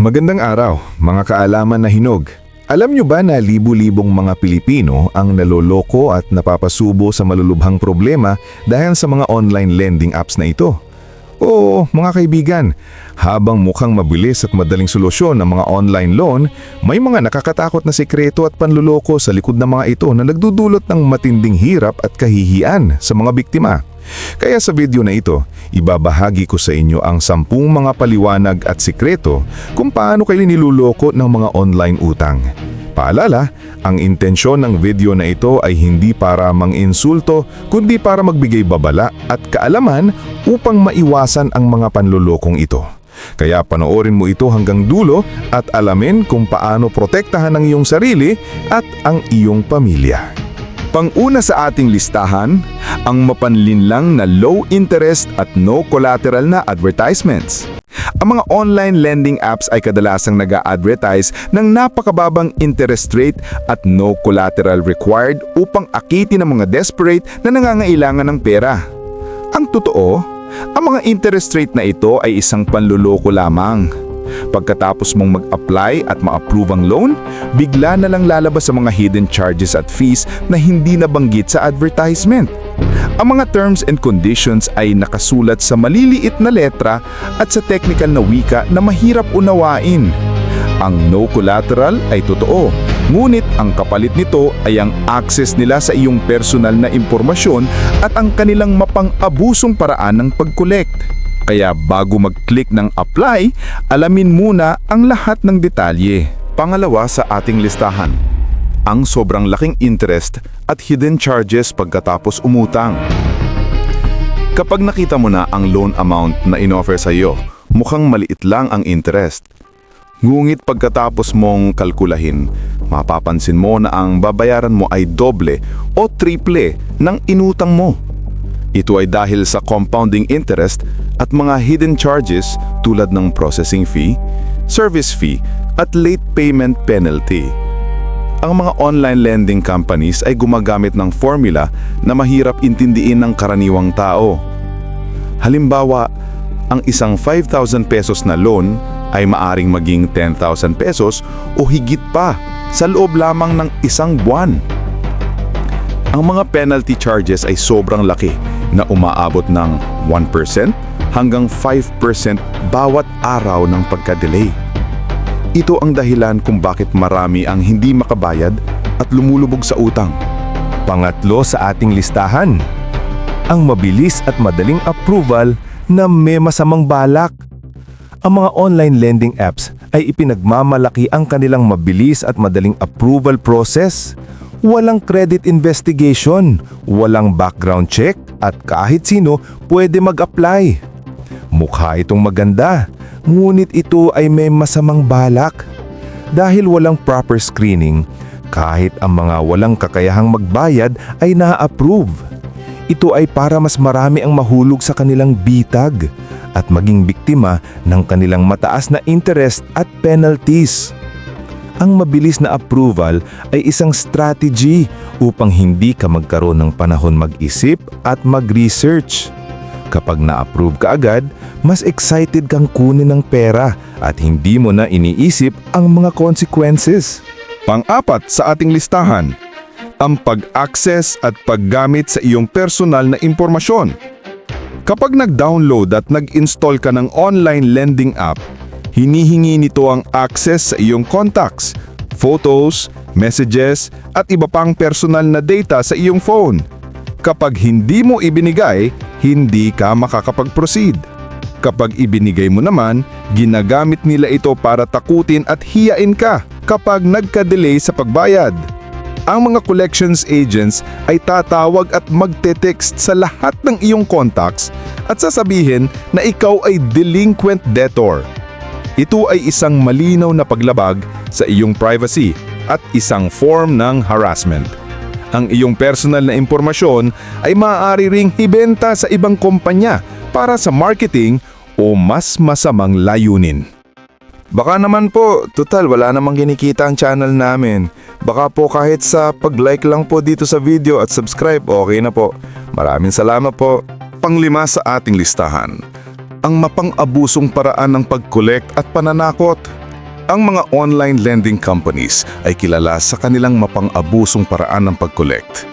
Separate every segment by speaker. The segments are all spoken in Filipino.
Speaker 1: Magandang araw, mga kaalaman na hinog. Alam nyo ba na libu-libong mga Pilipino ang naloloko at napapasubo sa malulubhang problema dahil sa mga online lending apps na ito? Oo, mga kaibigan, habang mukhang mabilis at madaling solusyon ng mga online loan, may mga nakakatakot na sikreto at panluloko sa likod ng mga ito na nagdudulot ng matinding hirap at kahihiyan sa mga biktima. Kaya sa video na ito, ibabahagi ko sa inyo ang sampung mga paliwanag at sikreto kung paano kayo niluloko ng mga online utang. Paalala, ang intensyon ng video na ito ay hindi para mang-insulto kundi para magbigay babala at kaalaman upang maiwasan ang mga panlulokong ito. Kaya panoorin mo ito hanggang dulo at alamin kung paano protektahan ang iyong sarili at ang iyong pamilya.
Speaker 2: Panguna sa ating listahan, ang mapanlinlang na low interest at no collateral na advertisements. Ang mga online lending apps ay kadalasang nag advertise ng napakababang interest rate at no collateral required upang akitin ng mga desperate na nangangailangan ng pera. Ang totoo, ang mga interest rate na ito ay isang panluloko lamang. Pagkatapos mong mag-apply at ma-approve ang loan, bigla na lang lalabas sa mga hidden charges at fees na hindi nabanggit sa advertisement. Ang mga terms and conditions ay nakasulat sa maliliit na letra at sa technical na wika na mahirap unawain. Ang no collateral ay totoo, ngunit ang kapalit nito ay ang access nila sa iyong personal na impormasyon at ang kanilang mapang-abusong paraan ng pag-collect. Kaya bago mag-click ng apply, alamin muna ang lahat ng detalye. Pangalawa sa ating listahan, ang sobrang laking interest at hidden charges pagkatapos umutang. Kapag nakita mo na ang loan amount na inoffer sa iyo, mukhang maliit lang ang interest. Ngunit pagkatapos mong kalkulahin, mapapansin mo na ang babayaran mo ay doble o triple ng inutang mo. Ito ay dahil sa compounding interest at mga hidden charges tulad ng processing fee, service fee at late payment penalty. Ang mga online lending companies ay gumagamit ng formula na mahirap intindiin ng karaniwang tao. Halimbawa, ang isang 5,000 pesos na loan ay maaring maging 10,000 pesos o higit pa sa loob lamang ng isang buwan. Ang mga penalty charges ay sobrang laki na umaabot ng 1% hanggang 5% bawat araw ng pagka-delay. Ito ang dahilan kung bakit marami ang hindi makabayad at lumulubog sa utang.
Speaker 1: Pangatlo sa ating listahan, ang mabilis at madaling approval na may masamang balak. Ang mga online lending apps ay ipinagmamalaki ang kanilang mabilis at madaling approval process. Walang credit investigation, walang background check at kahit sino pwede mag-apply. Mukha itong maganda, ngunit ito ay may masamang balak. Dahil walang proper screening, kahit ang mga walang kakayahang magbayad ay na-approve. Ito ay para mas marami ang mahulog sa kanilang bitag at maging biktima ng kanilang mataas na interest at penalties. Ang mabilis na approval ay isang strategy upang hindi ka magkaroon ng panahon mag-isip at mag-research. Kapag na-approve ka agad, mas excited kang kunin ng pera at hindi mo na iniisip ang mga consequences.
Speaker 2: Pang-apat sa ating listahan, ang pag-access at paggamit sa iyong personal na impormasyon. Kapag nag-download at nag-install ka ng online lending app, hinihingi nito ang access sa iyong contacts, photos, messages at iba pang personal na data sa iyong phone. Kapag hindi mo ibinigay, hindi ka makakapag-proceed. Kapag ibinigay mo naman, ginagamit nila ito para takutin at hiyain ka kapag nagka-delay sa pagbayad. Ang mga collections agents ay tatawag at magte-text sa lahat ng iyong contacts at sasabihin na ikaw ay delinquent debtor. Ito ay isang malinaw na paglabag sa iyong privacy at isang form ng harassment. Ang iyong personal na impormasyon ay maaari ring ibenta sa ibang kumpanya para sa marketing o mas masamang layunin. Baka naman po, total wala namang kinikita ang channel namin. Baka po kahit sa pag-like lang po dito sa video at subscribe, okay na po. Maraming salamat po. Panglima sa ating listahan, ang mapang-abusong paraan ng pag-collect at pananakot. Ang mga online lending companies ay kilala sa kanilang mapang-abusong paraan ng pag-collect.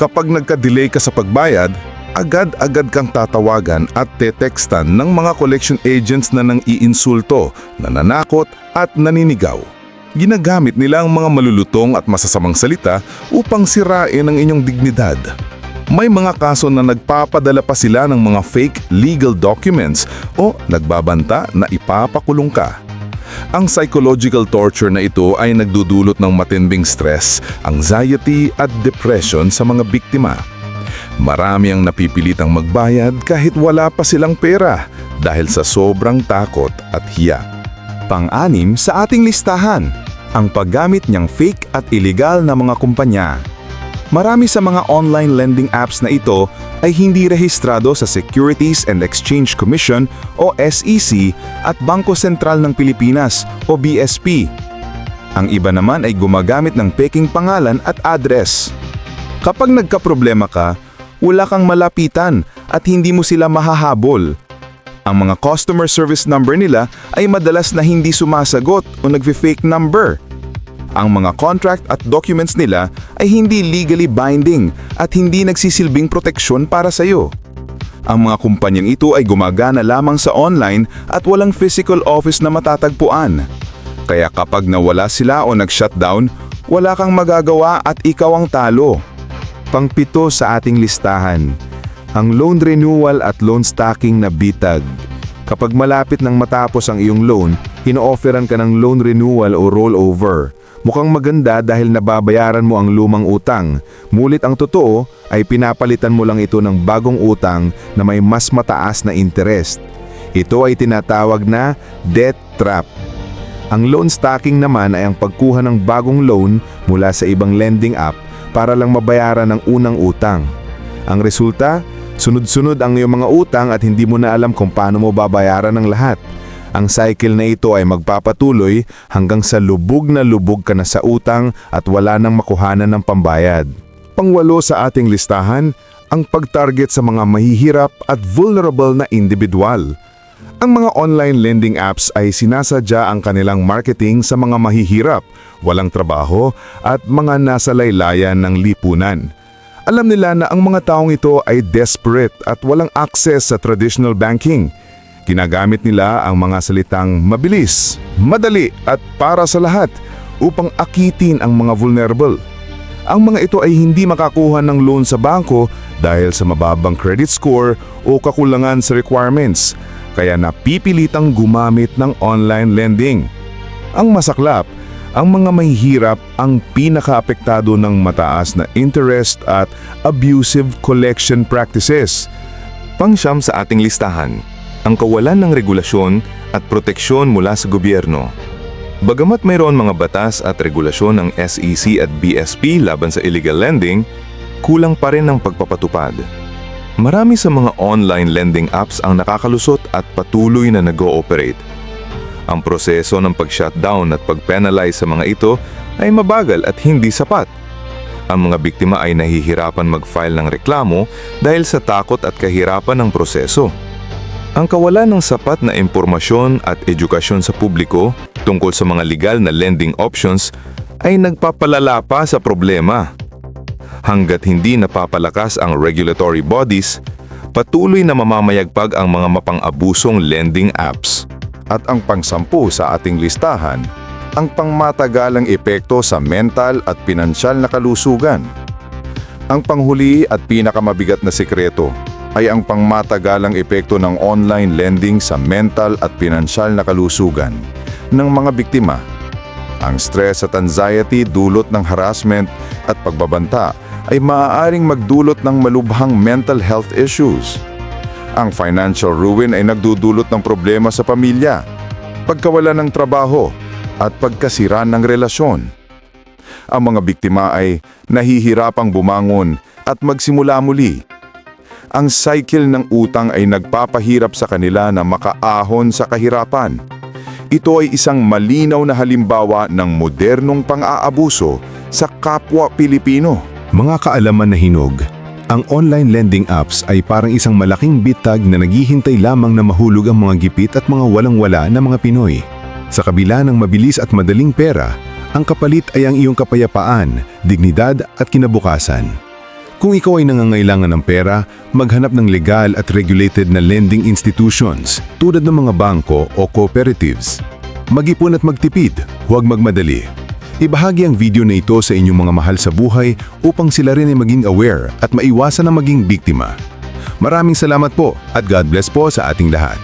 Speaker 2: Kapag nagka-delay ka sa pagbayad, agad-agad kang tatawagan at tetekstan ng mga collection agents na nang iinsulto, nananakot at naninigaw. Ginagamit nila ang mga malulutong at masasamang salita upang sirain ang inyong dignidad. May mga kaso na nagpapadala pa sila ng mga fake legal documents o nagbabanta na ipapakulong ka. Ang psychological torture na ito ay nagdudulot ng matinding stress, anxiety at depression sa mga biktima. Marami ang napipilitang magbayad kahit wala pa silang pera dahil sa sobrang takot at hiya.
Speaker 3: Pang-anim sa ating listahan, ang paggamit niyang fake at illegal na mga kumpanya. Marami sa mga online lending apps na ito ay hindi rehistrado sa Securities and Exchange Commission o SEC at Bangko Sentral ng Pilipinas o BSP. Ang iba naman ay gumagamit ng peking pangalan at address. Kapag nagkaproblema ka, wala kang malapitan at hindi mo sila mahahabol. Ang mga customer service number nila ay madalas na hindi sumasagot o nagfi-fake number. Ang mga contract at documents nila ay hindi legally binding at hindi nagsisilbing proteksyon para sa iyo. Ang mga kumpanyang ito ay gumagana lamang sa online at walang physical office na matatagpuan. Kaya kapag nawala sila o nag-shutdown, wala kang magagawa at ikaw ang talo.
Speaker 1: Pangpito sa ating listahan, ang loan renewal at loan stacking na bitag. Kapag malapit nang matapos ang iyong loan, ino-offeran ka ng loan renewal o rollover. Mukhang maganda dahil nababayaran mo ang lumang utang. Mulit ang totoo ay pinapalitan mo lang ito ng bagong utang na may mas mataas na interest. Ito ay tinatawag na debt trap. Ang loan stacking naman ay ang pagkuha ng bagong loan mula sa ibang lending app para lang mabayaran ang unang utang. Ang resulta, sunod-sunod ang iyong mga utang at hindi mo na alam kung paano mo babayaran ang lahat. Ang cycle na ito ay magpapatuloy hanggang sa lubog na lubog ka na sa utang at wala nang makuhanan ng pambayad.
Speaker 2: Pangwalo sa ating listahan, ang pag-target sa mga mahihirap at vulnerable na individual. Ang mga online lending apps ay sinasadya ang kanilang marketing sa mga mahihirap, walang trabaho at mga nasa laylayan ng lipunan. Alam nila na ang mga taong ito ay desperate at walang access sa traditional banking. Ginagamit nila ang mga salitang mabilis, madali at para sa lahat upang akitin ang mga vulnerable. Ang mga ito ay hindi makakuha ng loan sa bangko dahil sa mababang credit score o kakulangan sa requirements, kaya napipilitang gumamit ng online lending. Ang masaklap, ang mga mahihirap ang pinakaapektado ng mataas na interest at abusive collection practices.
Speaker 1: Pangsyam sa ating listahan, ang kawalan ng regulasyon at proteksyon mula sa gobyerno. Bagamat mayroon mga batas at regulasyon ng SEC at BSP laban sa illegal lending, kulang pa rin ang pagpapatupad. Marami sa mga online lending apps ang nakakalusot at patuloy na nag-ooperate. Ang proseso ng pag-shutdown at pag-penalize sa mga ito ay mabagal at hindi sapat. Ang mga biktima ay nahihirapan mag-file ng reklamo dahil sa takot at kahirapan ng proseso. Ang kawalan ng sapat na impormasyon at edukasyon sa publiko tungkol sa mga legal na lending options ay nagpapalala pa sa problema. Hanggat hindi napapalakas ang regulatory bodies, patuloy na mamamayagpag ang mga mapang-abusong lending apps.
Speaker 2: At ang pangsampu sa ating listahan, ang pangmatagalang epekto sa mental at pinansyal na kalusugan. Ang panghuli at pinakamabigat na sikreto ay ang pangmatagalang epekto ng online lending sa mental at pinansyal na kalusugan ng mga biktima. Ang stress at anxiety dulot ng harassment at pagbabanta ay maaaring magdulot ng malubhang mental health issues. Ang financial ruin ay nagdudulot ng problema sa pamilya, pagkawala ng trabaho at pagkasira ng relasyon. Ang mga biktima ay nahihirapang bumangon at magsimula muli. Ang cycle ng utang ay nagpapahirap sa kanila na makaahon sa kahirapan. Ito ay isang malinaw na halimbawa ng modernong pang-aabuso sa kapwa Pilipino.
Speaker 1: Mga kaalaman na hinog, ang online lending apps ay parang isang malaking bitag na naghihintay lamang na mahulog ang mga gipit at mga walang-wala na mga Pinoy. Sa kabila ng mabilis at madaling pera, ang kapalit ay ang iyong kapayapaan, dignidad at kinabukasan. Kung ikaw ay nangangailangan ng pera, maghanap ng legal at regulated na lending institutions tulad ng mga bangko o cooperatives. Mag-ipon at magtipid, huwag magmadali. Ibahagi ang video na ito sa inyong mga mahal sa buhay upang sila rin ay maging aware at maiwasan na maging biktima. Maraming salamat po at God bless po sa ating lahat.